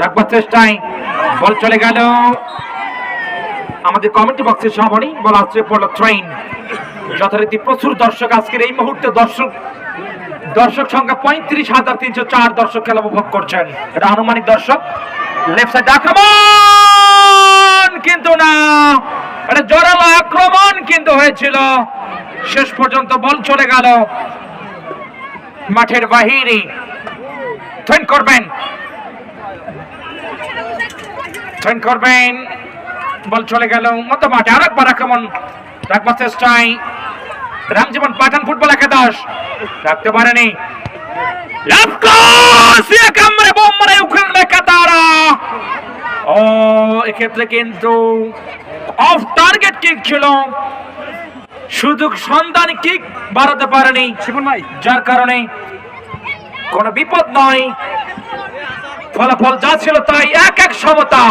রাখবার চেষ্টায় বল চলে গেল। আমাদের কমেন্ট বক্সের সামনেই বল আসছে পড়ল ট্রেন যথারীতি প্রচুর দর্শক আজকের এই মুহূর্তে দর্শক দর্শক সংখ্যা পঁয়ত্রিশ হাজার তিনশো চার দর্শক খেলা উপভোগ করছেন। এটা আনুমানিক দর্শক। লেফট সাইড আক্রমণ কিন্তু না। এটা জোরালো আক্রমণ কিন্তু হয়েছিল। শেষ পর্যন্ত বল চলে গেল। মাঠের বাহিরে। থ্রেন করবেন। থ্রেন করবেন বল চলে গেল। মধ্য মাঠে আরেকবার আক্রমণ। রাখবার চেষ্টায়। রামজীবন পাঠান ফুটবল একাদশ। রাখতে পারেনি। ও এক্ষেত্রে কিন্তু অফ টার্গেট কিক ছিল। সুযোগ সন্ধান কিক বাড়াতে পারেনি। যার কারণে কোনো বিপদ নয়। ফলাফল যা ছিল তাই এক এক সমতা।